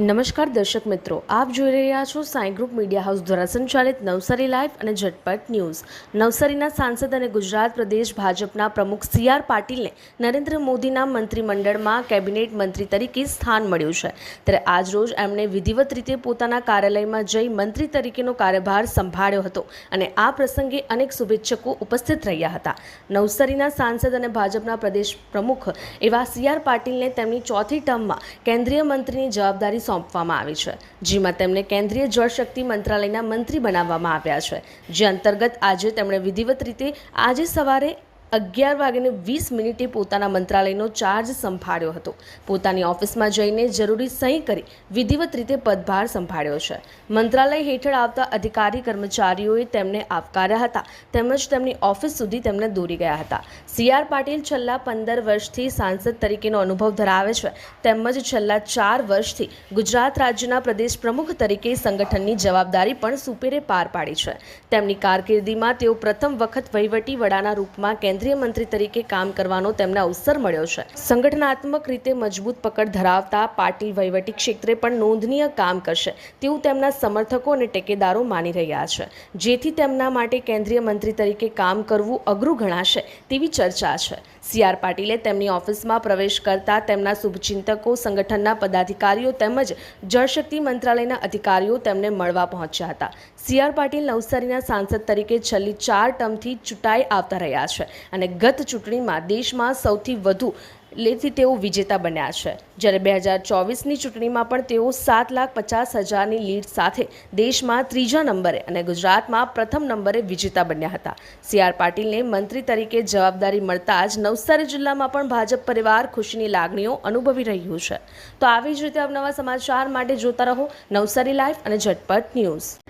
નમસ્કાર દર્શક મિત્રો, આપ જોઈ રહ્યા છો સાંઈ ગ્રુપ મીડિયા હાઉસ દ્વારા સંચાલિત નવસારી લાઈવ અને ઝટપટ ન્યૂઝ. નવસારીના સાંસદ અને ગુજરાત પ્રદેશ ભાજપના પ્રમુખ સી આર પાટીલને નરેન્દ્ર મોદીના મંત્રીમંડળમાં કેબિનેટ મંત્રી તરીકે સ્થાન મળ્યું છે. ત્યારે આજરોજ એમણે વિધિવત રીતે પોતાના કાર્યાલયમાં જઈ મંત્રી તરીકેનો કાર્યભાર સંભાળ્યો હતો અને આ પ્રસંગે અનેક શુભેચ્છકો ઉપસ્થિત રહ્યા હતા. નવસારીના સાંસદ અને ભાજપના પ્રદેશ પ્રમુખ એવા સી આર પાટીલને તેમની ચોથી ટર્મમાં કેન્દ્રીય મંત્રીની જવાબદારી સોંપવામાં આવી છે. જેમાં તેમને કેન્દ્રીય જળશક્તિ મંત્રાલયના મંત્રી બનાવવામાં આવ્યા છે. જે અંતર્ગત આજે તેમણે વિધિવત રીતે આજે સવારે અગિયાર વાગ્યાને વીસ મિનિટે પોતાના મંત્રાલયનો ચાર્જ સંભાળ્યો હતો. પોતાની ઓફિસમાં જઈને જરૂરી સહી કરી વિધિવત રીતે પદભાર સંભાળ્યો છે. મંત્રાલય હેઠળ આવતા અધિકારી કર્મચારીઓએ તેમને આવકાર્યા હતા. તેમજ તેમની ઓફિસ સુધી તેમને દોરી ગયા હતા. સી આર પાટીલ છેલ્લા પંદર વર્ષથી સાંસદ તરીકેનો અનુભવ ધરાવે છે. તેમજ છેલ્લા ચાર વર્ષથી ગુજરાત રાજ્યના પ્રદેશ પ્રમુખ તરીકે સંગઠનની જવાબદારી પણ સુપેરે પાર પાડી છે. તેમની કારકિર્દીમાં તેઓ પ્રથમ વખત વહીવટી વડાના રૂપમાં કેન્દ્રીય મંત્રી તરીકે કામ કરવાનો તેમને અવસર મળ્યો છે. સંગઠનાત્મક રીતે મજબૂત પકડ ધરાવતા પાટીલ વહીવટી ક્ષેત્રે પણ નોંધનીય કામ કરશે તેવું તેમના સમર્થકો અને ટેકેદારો માની રહ્યા છે. જેથી તેમના માટે કેન્દ્રીય મંત્રી તરીકે કામ કરવું અઘરું ગણાશે તેવી ચર્ચા છે. સી આર પાટીલે તેમની ઓફિસમાં પ્રવેશ કરતા તેમના શુભચિંતકો, સંગઠનના પદાધિકારીઓ તેમજ જળશક્તિ મંત્રાલયના અધિકારીઓ તેમને મળવા પહોંચ્યા હતા. સી આર પાટીલ નવસારીના સાંસદ તરીકે છેલ્લી ચાર ટર્મથી ચૂંટાઈ આવતા રહ્યા છે. અને ગત ચૂંટણીમાં દેશમાં સૌથી વધુ લેથી તેઓ વિજેતા બન્યા છે. જ્યારે બે હજાર ચોવીસની ચૂંટણીમાં પણ તેઓ સાત લાખ પચાસ હજારની લીડ સાથે દેશમાં ત્રીજા નંબરે અને ગુજરાતમાં પ્રથમ નંબરે વિજેતા બન્યા હતા. સી આર પાટીલને મંત્રી તરીકે જવાબદારી મળતા જ નવસારી જિલ્લામાં પણ ભાજપ પરિવાર ખુશીની લાગણીઓ અનુભવી રહ્યું છે. તો આવી જ રીતે અવનવા સમાચાર માટે જોતા રહો નવસારી લાઈવ અને ઝટપટ ન્યૂઝ.